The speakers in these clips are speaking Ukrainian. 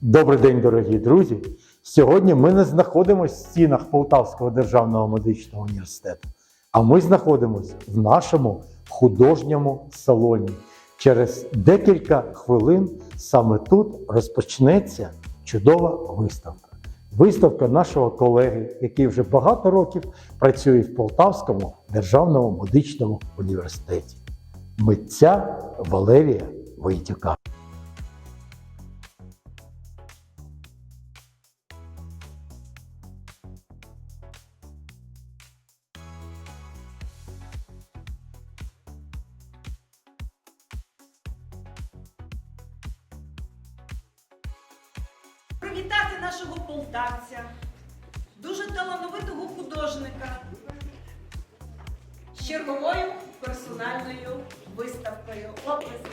Добрий день, дорогі друзі! Сьогодні ми не знаходимося в стінах Полтавського державного медичного університету, а ми знаходимося в нашому художньому салоні. Через декілька хвилин саме тут розпочнеться чудова виставка. Виставка нашого колеги, який вже багато років працює в Полтавському державному медичному університеті. Митця Валерія Войтюка. Привітати нашого полтавця, дуже талановитого художника з черговою персональною виставкою. Оплески.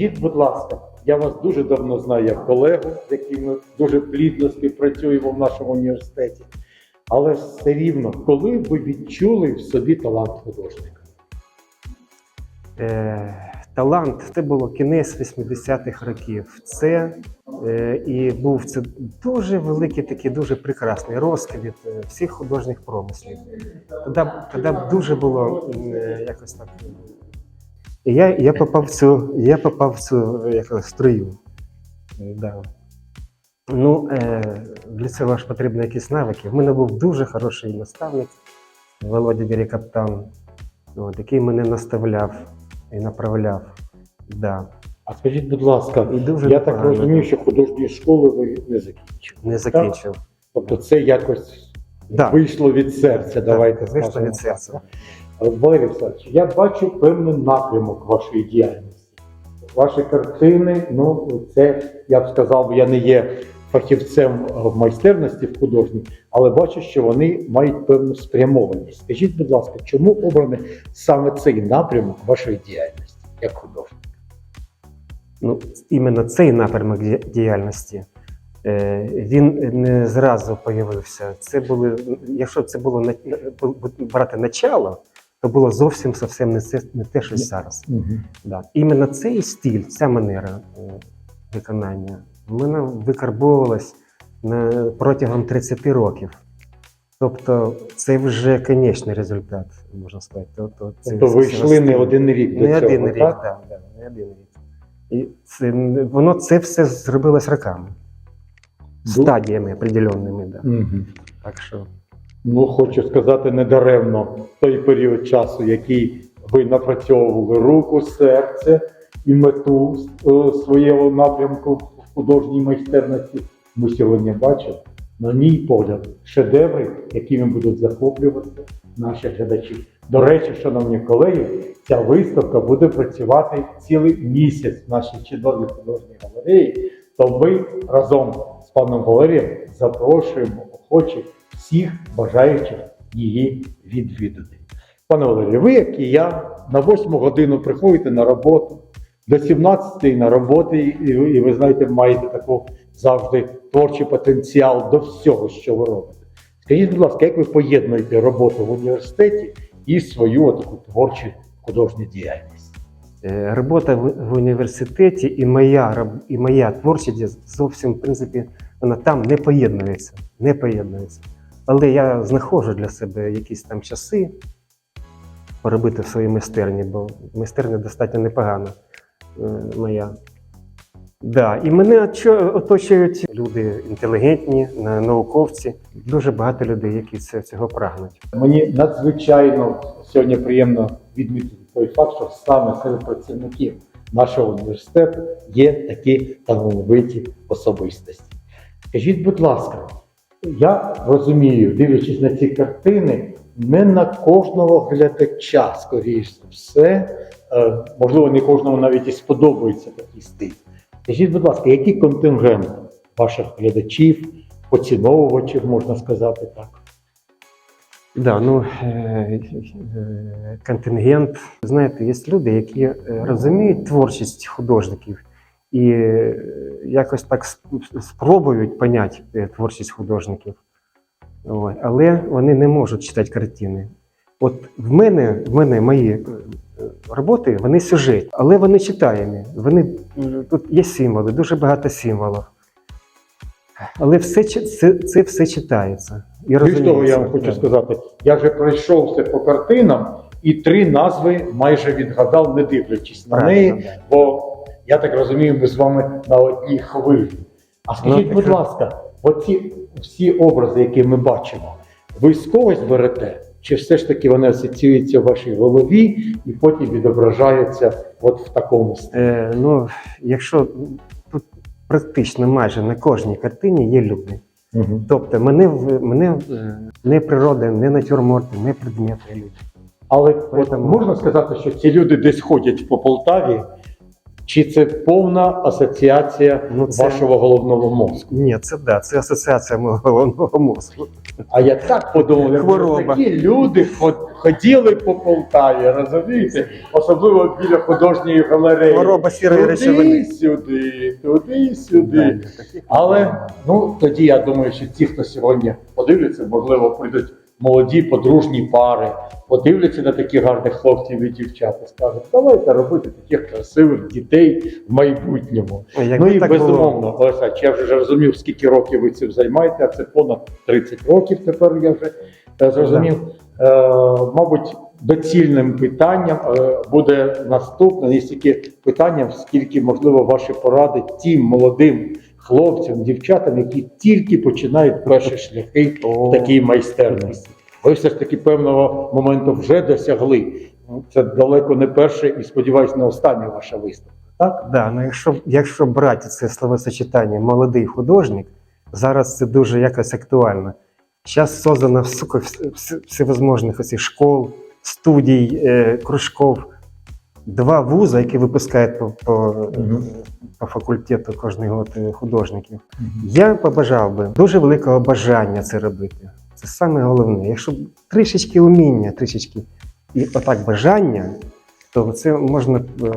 Скажіть, будь ласка, я вас дуже давно знаю як колегу, з яким ми дуже плідно співпрацюємо в нашому університеті. Але все рівно, коли ви відчули в собі талант художника? Е, талант це було кінець 80-х років. Це е, і був це дуже великий, такий дуже прекрасний розквіт е, всіх художніх промислів. Тоді, тоді дуже було е, якось так. І я, я попав в цю, я попав в цю якось, струю. Е, Да. Ну, е, для цього ж потрібні якісь навики. В мене був дуже хороший наставник Володя Дірікаптан, от, який мене наставляв і направляв. Да. А скажіть, будь ласка, І дуже я так розумію, що художньої школи ви не закінчили. Не закінчив. Тобто це якось Да. вийшло від серця. Давайте Так, вийшло від серця. Валерій Олександрович, я бачу певний напрямок вашої діяльності. Ваші картини, ну це я б сказав, я не є фахівцем в майстерності в художній, але бачу, що вони мають певну спрямованість. Скажіть, будь ласка, чому обраний саме цей напрямок вашої діяльності як художник? Ну, іменно цей напрямок діяльності. е, Він не зразу появився. Це були, якщо це було брати начало, то було зовсім зовсім не це не те, що зараз. Да. Іменно цей стиль, ця манера е, виконання, в мене викарбовувалась протягом 30 років. Тобто це вже конечний результат, можна сказати. Тобто, це Тобто ви йшли не один рік до Не цього, один рік, так? да, да, не один рік. І це, воно це все зробилось роками, стадіями определенними. Да. Мгм. Так що Ну, хочу сказати, недаремно той період часу, який ви напрацьовували руку, серце і мету е, свого напрямку в художній майстерності, ми сьогодні бачимо, на мій погляд, шедеври, якими будуть захоплювати наші глядачі. До речі, шановні колеги, ця виставка буде працювати цілий місяць в нашій чудовій художній галереї. То ми разом з паном Валерієм запрошуємо охочих всіх бажаючих її відвідати. Пане Валерію, ви, як і я, на 8 годину приходите на роботу, до 17 на роботі, і, і ви знаєте, маєте таку завжди творчий потенціал до всього, що ви робите. Скажіть, будь ласка, як ви поєднуєте роботу в університеті і свою таку творчу художню діяльність? е, робота в університеті і моя, і моя творчість зовсім, в принципі, вона там не поєднується. Не поєднується. Але я знаходжу для себе якісь там часи поробити в своїй майстерні, бо майстерня достатньо непогана е, моя. Да, і мене оточують люди інтелігентні, науковці, дуже багато людей, які це, цього прагнуть. Мені надзвичайно сьогодні приємно відмітити той факт, що саме серед працівників нашого університету є такі талановиті особистості. Скажіть, будь ласка, я розумію, дивлячись на ці картини, не на кожного глядача, скоріш за все. Е, Можливо, не кожному навіть і сподобається такий стиль. Скажіть, будь ласка, який контингент ваших глядачів, поціновувачів, можна сказати так? Да, ну, е, е, контингент. Знаєте, є люди, які розуміють творчість художників і е, якось так спробують поняти е, творчість художників. Але вони не можуть читати картини. От в мене, в мене мої е, роботи, вони сюжет, але вони читаємі. Вони, тут є символи, дуже багато символів. Але все, це, це все читається. І Більш того, я вам хочу сказати, я вже пройшовся по картинам і три назви майже відгадав, не дивлячись на неї, бо я так розумію, ми з вами на одній хвилі. А скажіть, Ну, будь ласка, оці всі образи, які ми бачимо, ви з когось берете? Чи все ж таки вони асоціюються в вашій голові і потім відображаються от в такому стилі? Е, ну, якщо тут практично майже на кожній картині є люди. Мгм. Тобто мене, в- мене е, не природа, не натюрморти, не предмети люди. Але от можна сказати, що ці люди десь ходять по Полтаві, чи це повна асоціація Ну, це- вашого головного мозку? Ні, це да, це асоціація мого головного мозку. А я так подумав, Хвороба. такі люди ход- ходили по Полтаві, розумієте? Особливо біля художньої галереї. Хвороба сірої речовини. Туди-сюди, туди-сюди. Да, Але ну тоді я думаю, що ті, хто сьогодні подивляться, можливо, прийдуть молоді подружні пари, подивляться на таких гарних хлопців і дівчат і скажуть, давайте робити таких красивих дітей в майбутньому. Ну і безумовно. Олександр, я вже розумів, скільки років ви цим займаєте, а це понад 30 років тепер я вже е, зрозумів. Е, мабуть, доцільним питанням е, буде наступне, не стільки питанням, скільки, можливо, ваші поради тим молодим хлопцям, дівчатам, які тільки починають перші шляхи в такій майстерності. Ви все ж таки певного моменту вже досягли. Це далеко не перше і сподіваюся, не остання ваша виставка. Так? Да, ну якщо, якщо брати це словосочетання молодий художник, зараз це дуже якось актуально. Зараз создано всевозможних школ, студій, е, кружков. Два вуза, які випускають по, по, Мгм. по факультету кожний год е, художників. Я побажав би дуже великого бажання це робити. Це саме головне. Якщо трішечки уміння, трішечки і отак бажання, то це можна е,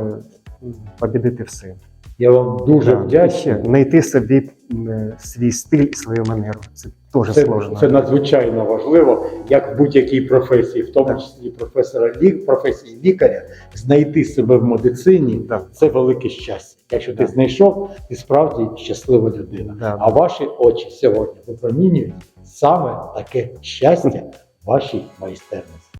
побідити все. Я вам дуже Да, вдячний. знайти собі е, свій стиль і свою манеру. Це дуже Це, сложно. це надзвичайно важливо, як в будь-якій професії, в тому числі професора лік, професії лікаря, знайти себе в медицині Да. це велике щастя. Якщо ти знайшов, ти справді щаслива людина. Да, А ваші очі сьогодні випромінюють саме таке щастя вашій майстерності.